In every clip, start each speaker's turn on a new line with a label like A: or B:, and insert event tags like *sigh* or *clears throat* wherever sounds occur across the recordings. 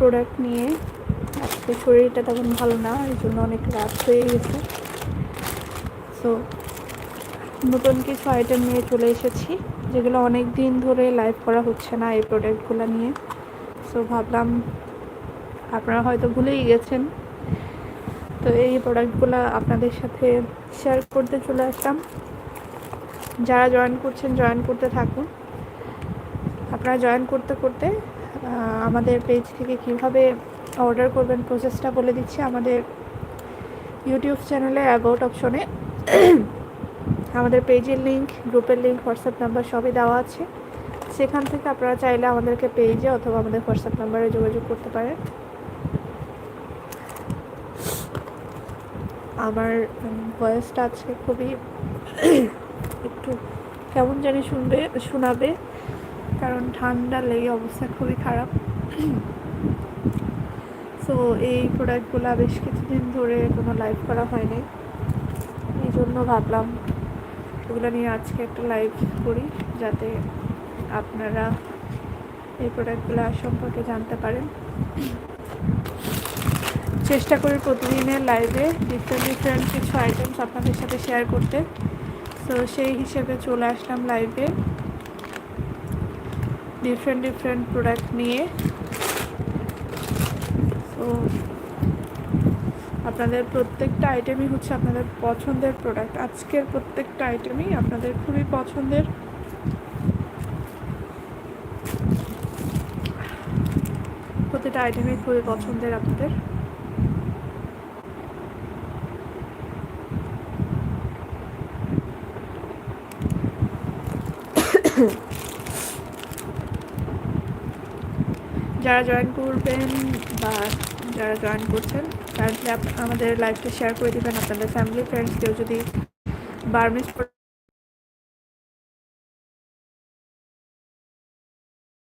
A: Product নিয়ে আজকে শরীরটা তেমন ভালো না, এই জন্য অনেক রাত হয়ে গেছে। সো নতুন কিছু আইটেম নিয়ে চলে এসেছি, যেগুলো অনেক দিন ধরে লাইভ করা হচ্ছে না এই প্রোডাক্টগুলো নিয়ে। সো ভাবলাম আপনারা হয়তো ভুলেই গেছেন। তো এই প্রোডাক্টগুলো আপনাদের সাথে শেয়ার করতে চলে আসলাম। যারা জয়েন করছেন জয়েন করতে থাকুন। আপনারা জয়েন করতে করতে আমাদের পেজ থেকে কীভাবে অর্ডার করবেন প্রসেসটা বলে দিচ্ছি আমাদের ইউটিউব চ্যানেলে অ্যাবাউট অপশনে আমাদের পেজের লিঙ্ক গ্রুপের লিংক হোয়াটসঅ্যাপ নাম্বার সবই দেওয়া আছে। সেখান থেকে আপনারা চাইলে আমাদেরকে পেজে অথবা আমাদের হোয়াটসঅ্যাপ নাম্বারে যোগাযোগ করতে পারেন। আমার ভয়েসটা আজকে খুবই একটু কেমন জানি শুনবে, শোনাবে। কারণ ঠান্ডা লেগে অবস্থা খুবই খারাপ। *clears throat* সো এই প্রোডাক্টগুলো বেশ কিছুদিন ধরে কোনো লাইভ করা হয়নি। এই জন্য ভাবলাম এগুলো নিয়ে আজকে একটা লাইভ করি, যাতে আপনারা এই প্রোডাক্টগুলো সম্পর্কে জানতে পারেন। *clears throat* চেষ্টা করি প্রতিদিনের লাইভে ডিফারেন্ট ডিফারেন্ট কিছু আইটেমস আপনাদের সাথে শেয়ার করতে। তো সেই হিসেবে চলে আসলাম লাইভে ডিফারেন্ট ডিফারেন্ট প্রোডাক্ট নিয়ে। তো আপনাদের প্রত্যেকটা আইটেমই হচ্ছে আপনাদের পছন্দের প্রোডাক্ট আজকের প্রত্যেকটা আইটেমই আপনাদের খুবই পছন্দের। প্রতিটা আইটেমই খুবই পছন্দের আপনাদের। যারা জয়েন করবেন বা যারা জয়েন করছেন কারেন্টলি আমাদের লাইভটা শেয়ার করে দিবেন আপনাদের ফ্যামিলি ফ্রেন্ডস কেউ যদি বার্মিস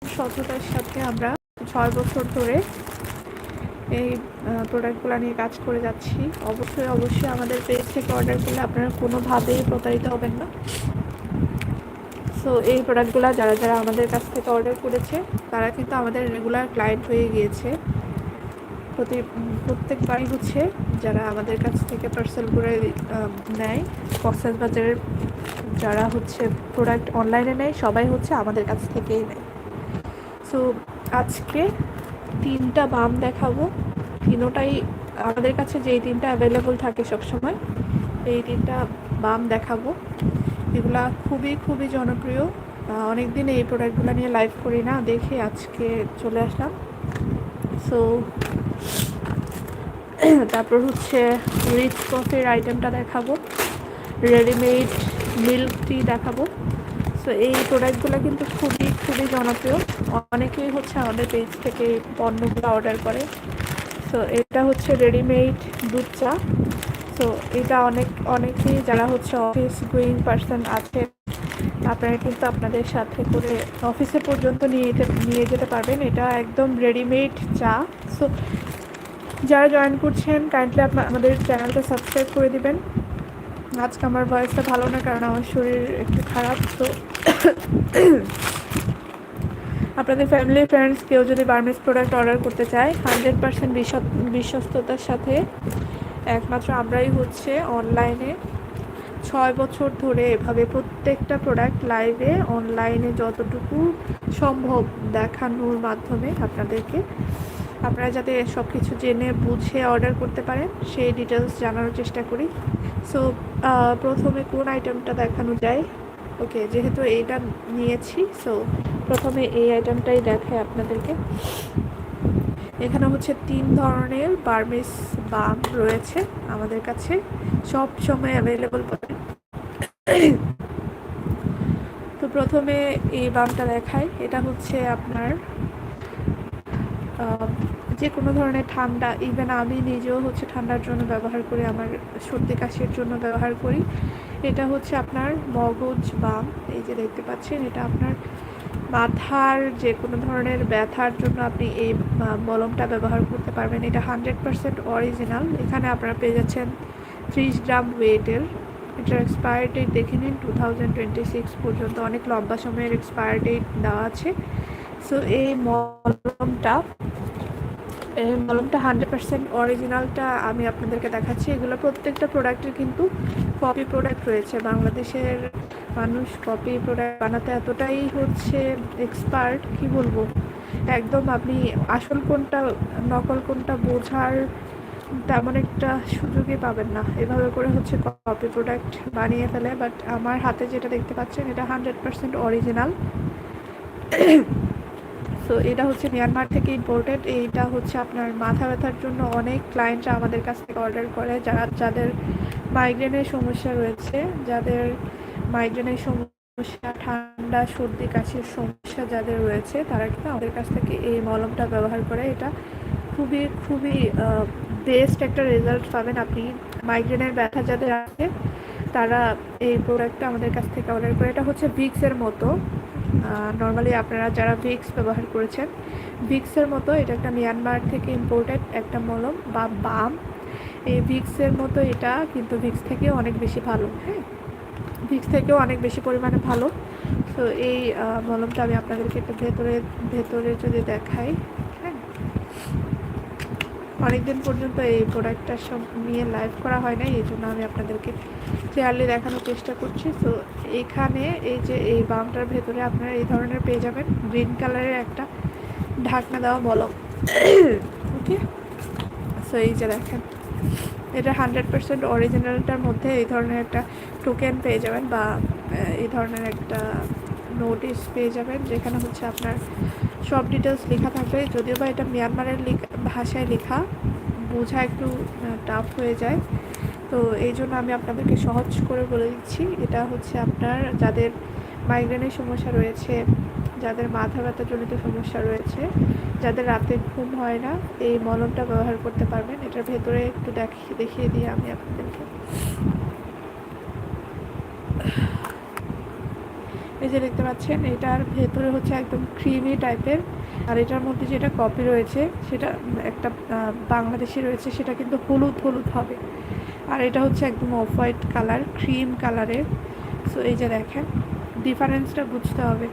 A: সততার সাথে আমরা ছয় বছর ধরে এই প্রোডাক্টগুলো নিয়ে কাজ করে যাচ্ছি। অবশ্যই অবশ্যই আমাদের পেজ থেকে অর্ডার করলে আপনারা কোনোভাবেই প্রতারিত হবেন না। সো এই প্রোডাক্টগুলো যারা যারা আমাদের কাছ থেকে অর্ডার করেছে, তারা কিন্তু আমাদের রেগুলার ক্লায়েন্ট হয়ে গিয়েছে। প্রতি, প্রত্যেকবারই হচ্ছে যারা আমাদের কাছ থেকে পার্সেল করে নেয় কক্সেস বাজারের যারা হচ্ছে প্রোডাক্ট অনলাইনে নেয়, সবাই হচ্ছে আমাদের কাছ থেকেই নেয়। সো আজকে তিনটা বাম দেখাবো। তিনোটাই আমাদের কাছে যেই তিনটা অ্যাভেলেবল থাকে সবসময়, এই তিনটা বাম দেখাবো। এগুলা খুবই খুবই জনপ্রিয়। অনেক দিন এই প্রোডাক্টগুলো নিয়ে লাইভ করি না, দেখে আজকে চলে আসলাম। সো তারপর হচ্ছে রিচ কফির আইটেমটা দেখাবো। রেডিমেড মিল্ক টি দেখাবো। সো এই প্রোডাক্টগুলো কিন্তু খুবই খুবই জনপ্রিয়। অনেকেই হচ্ছে আমাদের পেজ থেকে পণ্যগুলো অর্ডার করে। সো এটা হচ্ছে রেডিমেড দুধ চা। সো এটা অনেক, অনেকেই যারা হচ্ছে অফিস গোয়িং পার্সন আছে আপনারা কিন্তু আপনাদের সাথে করে অফিসে পর্যন্ত নিয়ে নিয়ে যেতে পারবেন। এটা একদম রেডিমেড চা। সো যারা জয়েন করছেন কাইন্ডলি আপনার আমাদের চ্যানেলটা সাবস্ক্রাইব করে দিবেন। আজকে আমার ভয়েসটা ভালো না, কারণ আমার শরীর একটু খারাপ, তো আপনাদের ফ্যামিলি ফ্রেন্ডস কেউ যদি বার্মিস প্রোডাক্ট অর্ডার করতে চায় হান্ড্রেড পার্সেন্ট বিশ্বস্ততার সাথে একমাত্র আমরাই হচ্ছে অনলাইনে ছয় বছর ধরে এভাবে প্রত্যেকটা প্রোডাক্ট লাইভে অনলাইনে যতটুকু সম্ভব দেখানোর মাধ্যমে আপনাদেরকে। আপনারা যাতে সব কিছু জেনে, বুঝে অর্ডার করতে পারেন, সেই ডিটেলস জানানোর চেষ্টা করি। সো প্রথমে কোন আইটেমটা দেখানো যায়? ওকে যেহেতু এইটা নিয়েছি সো প্রথমে এই আইটেমটাই দেখায় আপনাদেরকে। এখানে হচ্ছে তিন ধরনের বার্মিস বাম রয়েছে আমাদের কাছে। সব সময় অ্যাভেলেবল পাবেন তো প্রথমে এই বামটা দেখায় এটা হচ্ছে আপনার যে কোনো ধরনের ঠান্ডা ইভেন আমি নিজেও হচ্ছে ঠান্ডার জন্য ব্যবহার করি, আমার সর্দি কাশির জন্য ব্যবহার করি। এটা হচ্ছে আপনার মগজ বাম, এই যে দেখতে পাচ্ছেন, এটা আপনার মাথার যে কোনো ধরনের ব্যথার জন্য আপনি এই মলমটা ব্যবহার করতে পারবেন। এটা হান্ড্রেড পারসেন্ট অরিজিনাল। এখানে আপনারা পেয়ে যাচ্ছেন ত্রিশ গ্রাম ওয়েটের। এটার এক্সপায়ার ডেট দেখে নিন, টু থাউজেন্ড টোয়েন্টি সিক্স পর্যন্ত। অনেক লম্বা সময়ের এক্সপায়ার ডেট দেওয়া আছে। সো এই মলমটা এই মলমটা হান্ড্রেড পার্সেন্ট অরিজিনালটা আমি আপনাদেরকে দেখাচ্ছি। এগুলো প্রত্যেকটা প্রোডাক্টের কিন্তু কপি প্রোডাক্ট রয়েছে। বাংলাদেশের মানুষ কপি প্রোডাক্ট বানাতে এতটাই হচ্ছে এক্সপার্ট কি বলব? একদম আপনি আসল কোনটা, নকল কোনটা বোঝার তেমন একটা সুযোগই পাবেন না। এভাবে করে হচ্ছে কপি প্রোডাক্ট বানিয়ে ফেলে বাট আমার হাতে যেটা দেখতে পাচ্ছেন, এটা হান্ড্রেড পার্সেন্ট অরিজিনাল সো এটা হচ্ছে মিয়ানমার থেকে ইম্পোর্টেড এইটা হচ্ছে আপনার মাথা ব্যথার জন্য অনেক ক্লায়েন্টরা আমাদের কাছ থেকে অর্ডার করে, যারা, যাদের মাইগ্রেনের সমস্যা রয়েছে, যাদের মাইগ্রেনের সমস্যা, ঠান্ডা, সর্দি, কাশির সমস্যা যাদের রয়েছে, তারা কিন্তু আমাদের কাছ থেকে এই মলমটা ব্যবহার করে। এটা খুবই খুবই বেস্ট একটা রেজাল্ট পাবেন আপনি। মাইগ্রেনের ব্যথা যাদের আছে, তারা এই প্রোডাক্টটা আমাদের কাছ থেকে অর্ডার করে। এটা হচ্ছে ভিক্সের মতো। নর্মালি আপনারা যারা ভিক্স ব্যবহার করেছেন ভিক্সের মতো এটা একটা মিয়ানমার থেকে ইম্পোর্টেড একটা মলম বা বাম। এই ভিক্সের মতো এটা কিন্তু ভিক্স থেকেও অনেক বেশি ভালো হ্যাঁ? ভিক্স থেকেও অনেক বেশি পরিমাণে ভালো। তো এই মলমটা আমি আপনাদেরকে একটু ভেতরে ভেতরে যদি দেখাই হ্যাঁ। অনেকদিন পর্যন্ত এই প্রোডাক্টটা সব নিয়ে লাইভ করা হয় না এই জন্য আমি আপনাদেরকে ক্লিয়ারলি দেখানোর চেষ্টা করছি। তো এখানে এই যে এই বামটার ভেতরে আপনারা এই ধরনের পেয়ে যাবেন গ্রিন কালারের একটা ঢাকনা দেওয়া মলম। *coughs* ওকে সো এই যে দেখেন। এটা হান্ড্রেড পার্সেন্ট অরিজিনালটার মধ্যে এই ধরনের একটা টোকেন পেয়ে যাবেন বা এই ধরনের একটা নোটিশ পেয়ে যাবেন যেখানে হচ্ছে আপনার সব ডিটেলস লেখা থাকবে। যদিও বা এটা মিয়ানমারের ভাষায় লেখা, বোঝা একটু টাফ হয়ে যায়। তো এই জন্য আমি আপনাদেরকে সহজ করে বলে দিচ্ছি। এটা হচ্ছে আপনার যাদের মাইগ্রেনের সমস্যা রয়েছে, যাদের মাথা ব্যথাজনিত সমস্যা রয়েছে যাদের রাতে ঘুম হয় না, এই মলমটা ব্যবহার করতে পারবেন। এটার ভেতরে একটু দেখিয়ে দেখিয়ে দিই আমি আপনাদেরকে। এই যে দেখতে পাচ্ছেন, এটার ভেতরে হচ্ছে একদম ক্রিমি টাইপের আর এটার মধ্যে যেটা কপি রয়েছে, সেটা একটা বাংলাদেশি রয়েছে, সেটা কিন্তু হলুদ হলুদ হবে। আর এটা হচ্ছে একদম অফ হোয়াইট কালার ক্রিম কালারের সো এই যে দেখেন ডিফারেন্সটা বুঝতে হবে।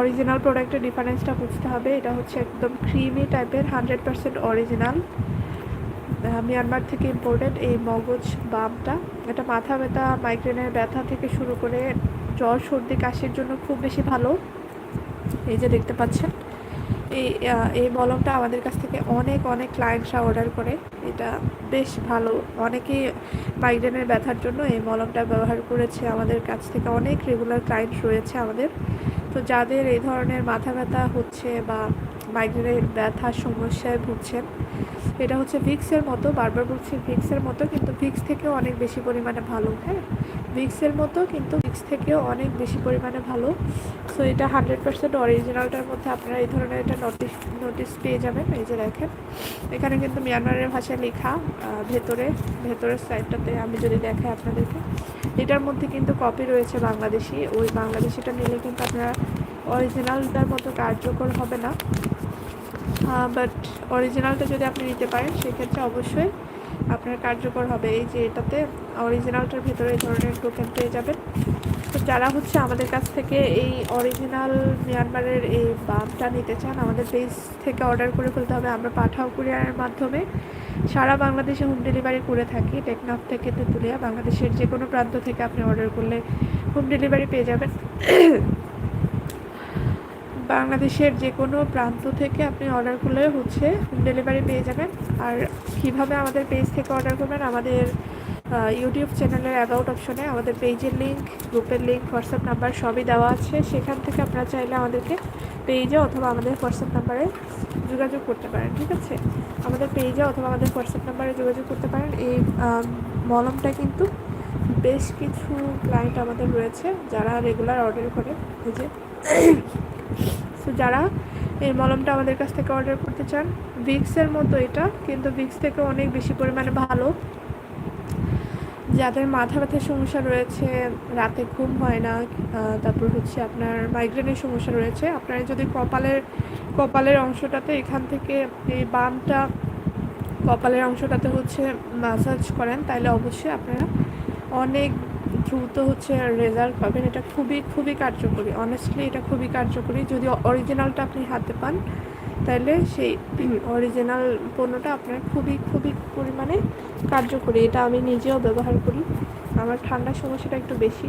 A: অরিজিনাল প্রোডাক্টের ডিফারেন্সটা বুঝতে হবে। এটা হচ্ছে একদম ক্রিমি টাইপের হান্ড্রেড পারসেন্ট অরিজিনাল মিয়ানমার থেকে ইম্পোর্টেড এই মগজ বামটা। এটা মাথা ব্যথা মাইগ্রেনের ব্যথা থেকে শুরু করে জ্বর, সর্দি, কাশির জন্য খুব বেশি ভালো। এই যে দেখতে পাচ্ছেন, এই এই মলমটা আমাদের কাছ থেকে অনেক অনেক ক্লায়েন্টসরা অর্ডার করে। এটা বেশ ভালো। অনেকেই মাইগ্রেনের ব্যথার জন্য এই মলমটা ব্যবহার করেছে। আমাদের কাছ থেকে অনেক রেগুলার ক্লায়েন্ট রয়েছে আমাদের। তো যাদের এই ধরনের মাথা ব্যথা হচ্ছে বা মাইগ্রেনের ব্যথার সমস্যায় ভুগছেন, এটা হচ্ছে ভিক্সের মতো, বারবার বলছি ভিক্সের মতো, কিন্তু ভিক্স থেকেও অনেক বেশি পরিমাণে ভালো হ্যাঁ? ভিক্সের মতো, কিন্তু ভিক্স থেকেও অনেক বেশি পরিমাণে ভালো। সো এটা হান্ড্রেড পার্সেন্ট অরিজিনালটার মধ্যে আপনারা এই ধরনের এটা নোটিশ নোটিশ পেয়ে যাবেন। এই যে দেখেন, এখানে কিন্তু মিয়ানমারের ভাষায় লেখা ভেতরে, ভেতরের সাইডটাতে আমি যদি দেখাই আপনাদেরকে, এটার মধ্যে কিন্তু কপি রয়েছে বাংলাদেশি। ওই বাংলাদেশিটা নিলে কিন্তু আপনারা অরিজিনালটার মতো কার্যকর হবে না। বাট অরিজিনালটা যদি আপনি নিতে পারেন, সেক্ষেত্রে অবশ্যই আপনার কার্যকর হবে। এই যে এটাতে অরিজিনালটার ভেতরে এই ধরনের টোকেন পেয়ে যাবেন। তো যারা হচ্ছে আমাদের কাছ থেকে এই অরিজিনাল মিয়ানমারের এই বামটা নিতে চান, আমাদের পেজ থেকে অর্ডার করে ফেলতে হবে। আমরা পাঠাও কুরিয়ারের মাধ্যমে। সারা বাংলাদেশে হোম ডেলিভারি করে থাকি। টেকনাফ থেকে তেঁতুলিয়া, বাংলাদেশের যে কোনো প্রান্ত থেকে আপনি অর্ডার করলে হোম ডেলিভারি পেয়ে যাবেন। বাংলাদেশের যে কোনো প্রান্ত থেকে আপনি অর্ডার করলে হচ্ছে হোম ডেলিভারি পেয়ে যাবেন। আর কীভাবে আমাদের পেজ থেকে অর্ডার করবেন, আমাদের ইউটিউব চ্যানেলের অ্যাবাউট অপশনে আমাদের পেজের লিঙ্ক গ্রুপের লিঙ্ক হোয়াটসঅ্যাপ নাম্বার সবই দেওয়া আছে। সেখান থেকে আপনারা চাইলে আমাদেরকে পেজে অথবা আমাদের হোয়াটসঅ্যাপ নাম্বারে যোগাযোগ করতে পারেন, ঠিক আছে? আমাদের পেজে অথবা আমাদের হোয়াটসঅ্যাপ নাম্বারে যোগাযোগ করতে পারেন। এই মলমটা কিন্তু বেশ কিছু ক্লায়েন্ট আমাদের রয়েছে, যারা রেগুলার অর্ডার করে, এই যে সো যারা এই মলমটা আমাদের কাছ থেকে অর্ডার করতে চান ভিক্সের মতো এটা, কিন্তু ভিক্স থেকে অনেক বেশি পরিমাণে ভালো। যাদের মাথা ব্যথার সমস্যা রয়েছে, রাতে ঘুম হয় না তারপর হচ্ছে আপনার মাইগ্রেনের সমস্যা রয়েছে, আপনারা যদি কপালের কপালের অংশটাতে এখান থেকে এই বামটা, কপালের অংশটাতে হচ্ছে মাসাজ করেন, তাহলে অবশ্যই আপনারা অনেক দ্রুত হচ্ছে রেজাল্ট পাবেন। এটা খুবই খুবই কার্যকরী। অনেস্টলি এটা খুবই কার্যকরী। যদি অরিজিনালটা আপনি হাতে পান, তাহলে সেই *clears throat* অরিজিনাল পণ্যটা আপনার খুবই খুবই পরিমাণে কার্যকরী। এটা আমি নিজেও ব্যবহার করি। আমার ঠান্ডার সমস্যাটা একটু বেশি।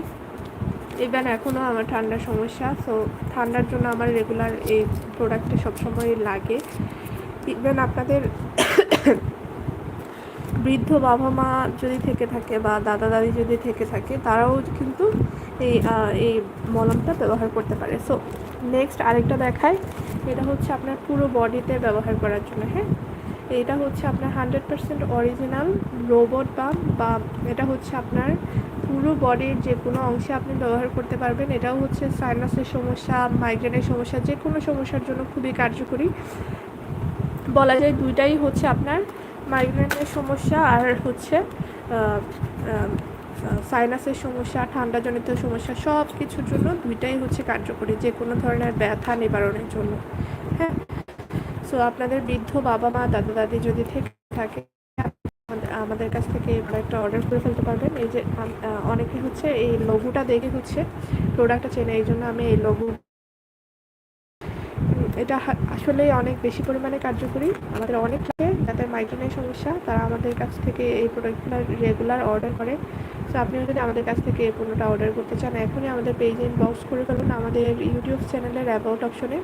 A: ইভেন এখনও আমার ঠান্ডার সমস্যা। সো ঠান্ডার জন্য আমার রেগুলার এই প্রোডাক্টটা সবসময় লাগে। ইভেন আপনাদের বৃদ্ধ বাবা মা যদি থেকে থাকে বা দাদা দাদি যদি থেকে থাকে, তারাও কিন্তু এই এই মলমটা ব্যবহার করতে পারে। সো নেক্সট আরেকটা দেখায় এটা হচ্ছে আপনার পুরো বডিতে ব্যবহার করার জন্য হ্যাঁ? এটা হচ্ছে আপনার হান্ড্রেড পার্সেন্ট অরিজিনাল রোবট বাম বা এটা হচ্ছে আপনার পুরো বডির যে কোনো অংশে আপনি ব্যবহার করতে পারবেন। এটাও হচ্ছে সাইনাসের সমস্যা মাইগ্রেনের সমস্যা, যে কোনো সমস্যার জন্য খুবই কার্যকরী। বলা যায় দুইটাই হচ্ছে আপনার মাইগ্রেনের সমস্যা আর হচ্ছে সাইনাসের সমস্যা, ঠান্ডাজনিত সমস্যা সব কিছুর জন্য দুইটাই হচ্ছে কার্যকরী, যে কোনো ধরনের ব্যথা নিবারণের জন্য। হ্যাঁ? সো আপনাদের বৃদ্ধ বাবা মা, দাদা দাদি যদি থেকে থাকে, আমাদের কাছ থেকে এই প্রোডাক্টটা অর্ডার করে ফেলতে পারবেন। এই যে অনেকে হচ্ছে এই লঘুটা দেখে হচ্ছে প্রোডাক্টটা চেনে, এই জন্য আমি এই লঘু এটা আসলে অনেক বেশি পরিমাণে কার্যকরী। আমাদের অনেক লাগে যাদের মাইগ্রেনের সমস্যা, তারা আমাদের কাছ থেকে এই প্রোডাক্টগুলো রেগুলার অর্ডার করে। সো আপনিও যদি আমাদের কাছ থেকে এই পণ্যটা অর্ডার করতে চান, এখনই আমাদের পেজে ইনবক্স করে ফেলুন আমাদের ইউটিউব চ্যানেলের অ্যাবাউট অপশনে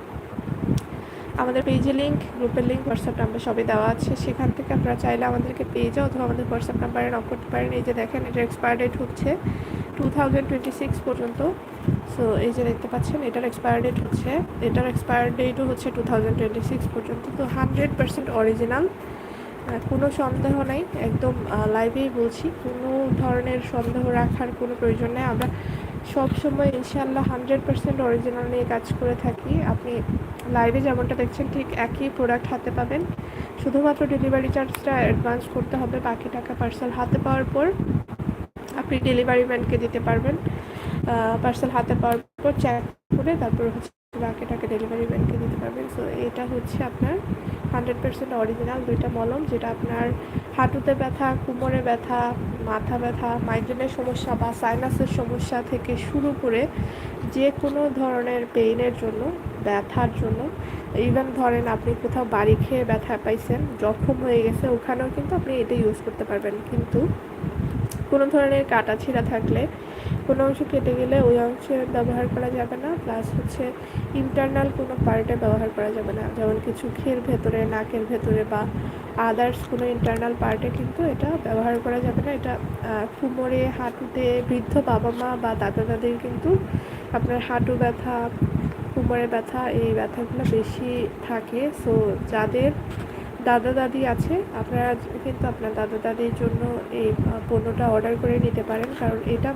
A: আমাদের পেজে লিঙ্ক গ্রুপের লিঙ্ক হোয়াটসঅ্যাপ নাম্বার সবই দেওয়া আছে। সেখান থেকে আপনারা চাইলে আমাদেরকে পেজে অথবা আমাদের হোয়াটসঅ্যাপ নাম্বারে নক করতে পারেন। এই যে দেখেন, এটা এক্সপায়ার ডেট হচ্ছে টু থাউজেন্ড টোয়েন্টি সিক্স পর্যন্ত। সো এই যে দেখতে পাচ্ছেন, এটার এক্সপায়ার ডেট হচ্ছে, এটার এক্সপায়ার ডেটও হচ্ছে টু থাউজেন্ড টোয়েন্টি সিক্স পর্যন্ত। তো হান্ড্রেড পার্সেন্ট অরিজিনাল কোনো সন্দেহ নেই, একদম লাইভেই বলছি, কোনো ধরনের সন্দেহ রাখার কোনো প্রয়োজন নেই। আমরা সব সময় ইনশাল্লাহ হান্ড্রেড পার্সেন্ট অরিজিনাল নিয়ে কাজ করে থাকি। আপনি লাইভে যেমনটা দেখছেন, ঠিক একই প্রোডাক্ট হাতে পাবেন। শুধুমাত্র ডেলিভারি চার্জটা অ্যাডভান্স করতে হবে, বাকি টাকা পার্সেল হাতে পাওয়ার পর আপনি ডেলিভারি ম্যানকে দিতে পারবেন। পার্সেল হাতে পাওয়ার পর চেক করে তারপর হচ্ছে বাকি টাকা ডেলিভারি ম্যানকে দিতে পারবেন। সো এটা হচ্ছে আপনার হান্ড্রেড পার্সেন্ট অরিজিনাল দুইটা মলম, যেটা আপনার হাঁটুতে ব্যথা, কোমরে ব্যথা, মাথা ব্যথা, মাইগ্রেনের সমস্যা বা সাইনাসের সমস্যা থেকে শুরু করে যে কোনো ধরনের পেইনের জন্য, ব্যথার জন্য ইভেন ধরেন আপনি কোথাও বাড়ি খেয়ে ব্যথা পাইছেন, জখম হয়ে গেছে, ওখানেও কিন্তু আপনি এটা ইউজ করতে পারবেন। কিন্তু কোনো ধরনের কাটা ছিঁড়া থাকলে কোনো অংশ কেটে গেলে ওই অংশে ব্যবহার করা যাবে না। প্লাস হচ্ছে ইন্টারনাল কোনো পার্টে ব্যবহার করা যাবে না। যেমন কিছু ঘের ভেতরে, নাকের ভেতরে বা আদার্স কোনো ইন্টারনাল পার্টে কিন্তু এটা ব্যবহার করা যাবে না। এটা কোমরে হাঁটুতে বৃদ্ধ বাবা মা বা দাদা দাদির কিন্তু আপনার হাঁটু ব্যথা কোমরে ব্যথা, এই ব্যথাগুলো বেশি থাকে। সো যাদের দাদা দাদি আছে, আপনারা কিন্তু আপনার দাদা দাদির জন্য এই পণ্যটা অর্ডার করে নিতে পারেন। কারণ এটা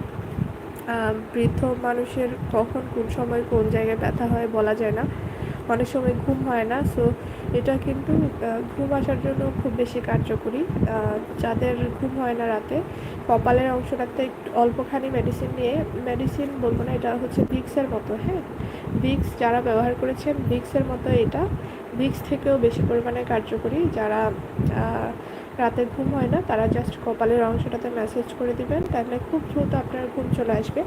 A: বৃদ্ধ মানুষের কখন কোন সময় কোন জায়গায় ব্যথা হয় বলা যায় না। অনেক সময় ঘুম হয় না। সো এটা কিন্তু ঘুম আসার জন্য খুব বেশি কার্যকরী। যাদের ঘুম হয় না রাতে, কপালের অংশটাতে একটু অল্পখানি মেডিসিন নিয়ে মেডিসিন বলব না, এটা হচ্ছে ভিক্সের মতো হ্যাঁ? ভিক্স যারা ব্যবহার করেছেন ভিক্সের মতো এটা ভিক্স থেকেও বেশি পরিমাণে কার্যকরী। যারা রাতে ঘুম হয় না, তারা জাস্ট কপালের অংশটাতে মেসেজ করে দিবেন, তাহলে খুব দ্রুত আপনার ঘুম চলে আসবে।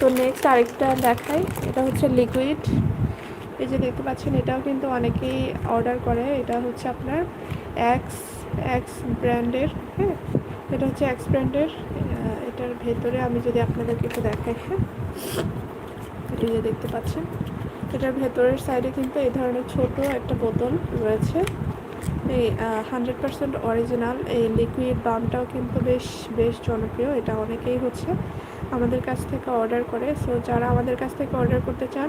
A: তো নেক্সট আরেকটা দেখাই, এটা হচ্ছে লিকুইড এই যে দেখতে পাচ্ছেন, এটাও কিন্তু অনেকেই অর্ডার করে। এটা হচ্ছে আপনার এক্স এক্স ব্র্যান্ডের হ্যাঁ? এটা হচ্ছে এক্স ব্র্যান্ডের এটার ভেতরে আমি যদি আপনাদেরকে একটু দেখাই হ্যাঁ? এটা যে দেখতে পাচ্ছেন। এটার ভেতরের সাইডে কিন্তু এই ধরনের ছোট একটা বোতল রয়েছে। এই হান্ড্রেড পার্সেন্ট অরিজিনাল এই লিকুইড বামটাও কিন্তু বেশ বেশ জনপ্রিয়। এটা অনেকেই হচ্ছে আমাদের কাছ থেকে অর্ডার করে। সো যারা আমাদের কাছ থেকে অর্ডার করতে চান,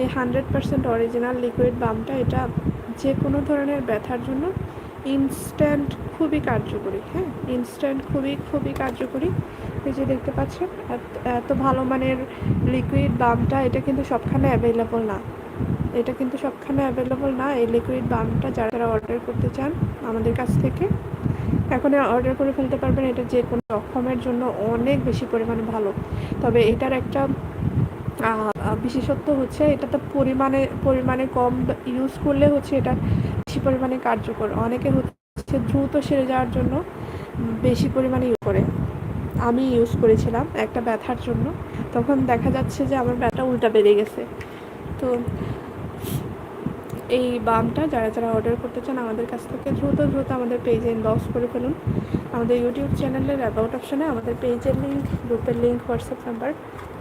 A: এই হান্ড্রেড পার্সেন্ট অরিজিনাল লিকুইড বামটা এটা যে কোনো ধরনের ব্যথার জন্য ইনস্ট্যান্ট খুবই কার্যকরী হ্যাঁ? ইনস্ট্যান্ট খুবই খুবই কার্যকরী। এই যে দেখতে পাচ্ছেন। এত ভালো মানের লিকুইড বামটা এটা কিন্তু সবখানে অ্যাভেলেবল না। এটা কিন্তু সবখানে অ্যাভেলেবল না। এই লিকুইড বামটা যারা যারা অর্ডার করতে চান আমাদের কাছ থেকে, এখন অর্ডার করে ফেলতে পারবেন। এটা যে কোনো রকমের জন্য অনেক বেশি পরিমাণে ভালো। তবে এটার একটা বিশেষত্ব হচ্ছে এটা তো পরিমাণে পরিমাণে কম ইউজ করলে হচ্ছে এটা বেশি পরিমাণে কার্যকর। অনেকে হচ্ছে দ্রুত সেরে যাওয়ার জন্য বেশি পরিমাণে ইউজ করে। আমি ইউজ করেছিলাম একটা ব্যথার জন্য। তখন দেখা যাচ্ছে যে আমার ব্যথা উল্টা বেড়ে গেছে। তো এই বামটা যারা যারা অর্ডার করতে চান আমাদের কাছ থেকে দ্রুত দ্রুত আমাদের পেজে ইনবক্স করে ফেলুন। আমাদের ইউটিউব চ্যানেলের অ্যাবাউট অপশানে আমাদের পেজের লিঙ্ক গ্রুপের লিঙ্ক হোয়াটসঅ্যাপ নাম্বার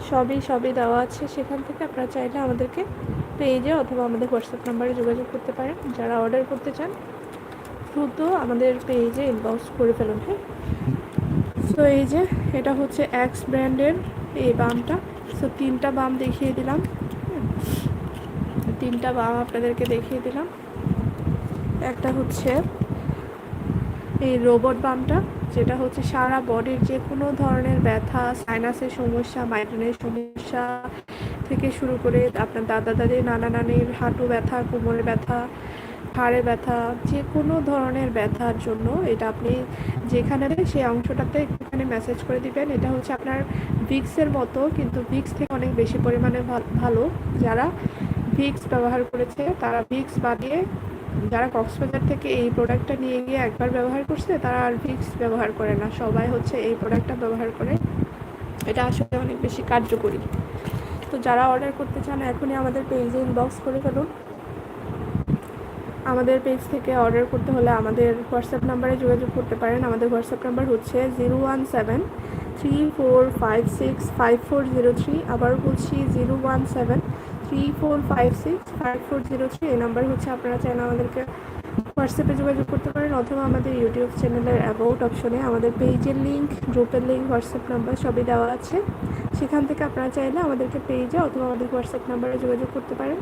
A: সবই সবই দেওয়া আছে। সেখান থেকে আপনারা চাইলে আমাদেরকে পেজে অথবা আমাদের হোয়াটসঅ্যাপ নাম্বারে যোগাযোগ করতে পারেন। যারা অর্ডার করতে চান, দ্রুত আমাদের পেজে ইনবক্স করে ফেলুন হ্যাঁ? সো এই যে, এটা হচ্ছে এক্স ব্র্যান্ডের এই বামটা। সো তিনটা বাম দেখিয়ে দিলাম। তিনটা বাম আপনাদেরকে দেখিয়ে দিলাম। একটা হচ্ছে এই রোবট বামটা, যেটা হচ্ছে সারা বডির যে কোনো ধরনের ব্যথা সাইনাসের সমস্যা মাইগ্রেনের সমস্যা থেকে শুরু করে আপনার দাদা দাদি নানা নানির হাঁটু ব্যথা, কোমরে ব্যথা হাড়ে ব্যথা, যে কোনো ধরনের ব্যথার জন্য এটা আপনি যেখানে সেই অংশটাতে একটুখানি মেসেজ করে দিবেন। এটা হচ্ছে আপনার ভিক্সের মতো, কিন্তু ভিক্স থেকে অনেক বেশি পরিমাণে ভালো। যারা ভিক্স ব্যবহার করেছে, তারা ভিক্স বাদিয়ে যারা কক্সবাজার থেকে এই প্রোডাক্টটা নিয়ে গিয়ে একবার ব্যবহার করছে, তারা আর ভিক্স ব্যবহার করে না। সবাই হচ্ছে এই প্রোডাক্টটা ব্যবহার করে। এটা আসলে অনেক বেশি কার্যকরী। তো যারা অর্ডার করতে চান, এখনই আমাদের পেজে ইনবক্স করে ফেলুন। আমাদের পেজ থেকে অর্ডার করতে হলে আমাদের হোয়াটসঅ্যাপ নাম্বারে যোগাযোগ করতে পারেন। আমাদের হোয়াটসঅ্যাপ নাম্বার হচ্ছে zero one seven three four five six five four zero three আবার বলছি zero one seven three four five six five four zero three এই নাম্বার হচ্ছে আপনারা চাইলে আমাদেরকে হোয়াটসঅ্যাপে যোগাযোগ করতে পারেন অথবা আমাদের ইউটিউব চ্যানেলের অ্যাবাউট অপশনে আমাদের পেজের লিঙ্ক গ্রুপের লিঙ্ক হোয়াটসঅ্যাপ নাম্বার সবই দেওয়া আছে। সেখান থেকে আপনারা চাইলে আমাদেরকে পেজে অথবা আমাদের হোয়াটসঅ্যাপ নাম্বারে যোগাযোগ করতে পারেন।